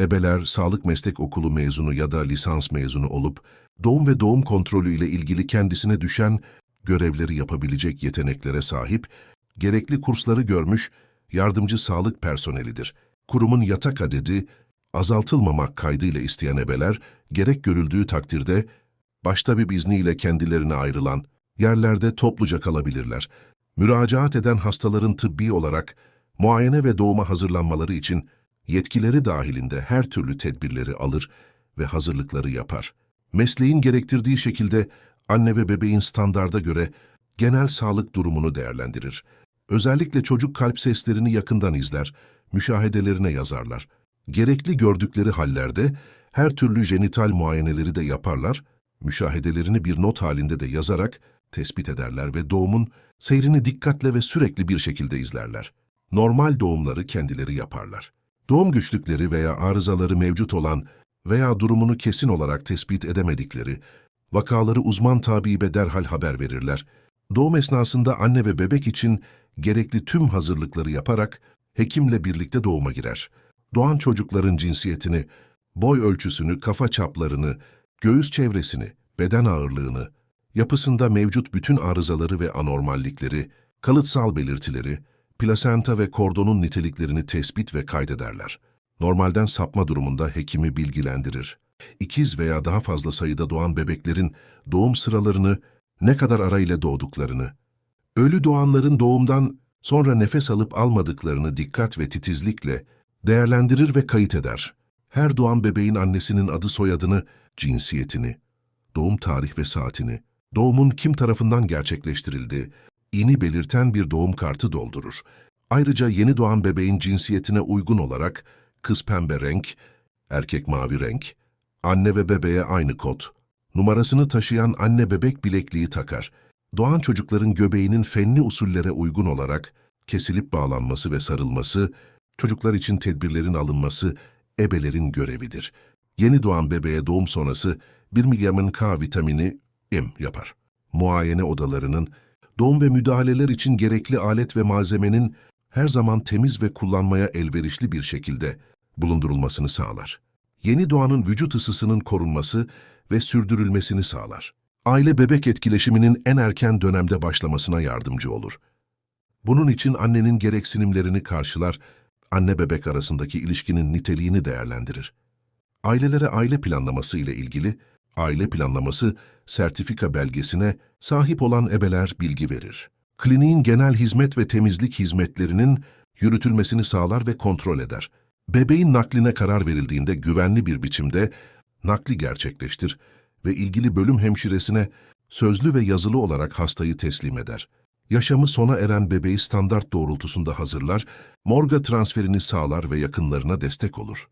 Ebeler, sağlık meslek okulu mezunu ya da lisans mezunu olup, doğum ve doğum kontrolü ile ilgili kendisine düşen görevleri yapabilecek yeteneklere sahip, gerekli kursları görmüş yardımcı sağlık personelidir. Kurumun yatak adedi azaltılmamak kaydıyla isteyen ebeler, gerek görüldüğü takdirde başta bir izniyle kendilerine ayrılan yerlerde topluca kalabilirler. Müracaat eden hastaların tıbbi olarak muayene ve doğuma hazırlanmaları için yetkileri dahilinde her türlü tedbirleri alır ve hazırlıkları yapar. Mesleğin gerektirdiği şekilde anne ve bebeğin standarda göre genel sağlık durumunu değerlendirir. Özellikle çocuk kalp seslerini yakından izler, müşahedelerine yazarlar. Gerekli gördükleri hallerde her türlü jenital muayeneleri de yaparlar, müşahedelerini bir not halinde de yazarak tespit ederler ve doğumun seyrini dikkatle ve sürekli bir şekilde izlerler. Normal doğumları kendileri yaparlar. Doğum güçlükleri veya arızaları mevcut olan veya durumunu kesin olarak tespit edemedikleri, vakaları uzman tabibe derhal haber verirler. Doğum esnasında anne ve bebek için gerekli tüm hazırlıkları yaparak hekimle birlikte doğuma girer. Doğan çocukların cinsiyetini, boy ölçüsünü, kafa çaplarını, göğüs çevresini, beden ağırlığını, yapısında mevcut bütün arızaları ve anormallikleri, kalıtsal belirtileri, plasenta ve kordonun niteliklerini tespit ve kaydederler. Normalden sapma durumunda hekimi bilgilendirir. İkiz veya daha fazla sayıda doğan bebeklerin doğum sıralarını, ne kadar arayla doğduklarını, ölü doğanların doğumdan sonra nefes alıp almadıklarını dikkat ve titizlikle değerlendirir ve kayıt eder. Her doğan bebeğin annesinin adı soyadını, cinsiyetini, doğum tarih ve saatini, doğumun kim tarafından gerçekleştirildiği, ini belirten bir doğum kartı doldurur. Ayrıca yeni doğan bebeğin cinsiyetine uygun olarak kız pembe renk, erkek mavi renk, anne ve bebeğe aynı kod, numarasını taşıyan anne bebek bilekliği takar. Doğan çocukların göbeğinin fenli usullere uygun olarak kesilip bağlanması ve sarılması, çocuklar için tedbirlerin alınması ebelerin görevidir. Yeni doğan bebeğe doğum sonrası 1 milyamın K vitamini M yapar. Muayene odalarının, doğum ve müdahaleler için gerekli alet ve malzemenin her zaman temiz ve kullanmaya elverişli bir şekilde bulundurulmasını sağlar. Yeni doğanın vücut ısısının korunması ve sürdürülmesini sağlar. Aile bebek etkileşiminin en erken dönemde başlamasına yardımcı olur. Bunun için annenin gereksinimlerini karşılar, anne bebek arasındaki ilişkinin niteliğini değerlendirir. Ailelere aile planlaması ile ilgili aile planlaması sertifika belgesine sahip olan ebeler bilgi verir. Kliniğin genel hizmet ve temizlik hizmetlerinin yürütülmesini sağlar ve kontrol eder. Bebeğin nakline karar verildiğinde güvenli bir biçimde nakli gerçekleştir ve ilgili bölüm hemşiresine sözlü ve yazılı olarak hastayı teslim eder. Yaşamı sona eren bebeği standart doğrultusunda hazırlar, morga transferini sağlar ve yakınlarına destek olur.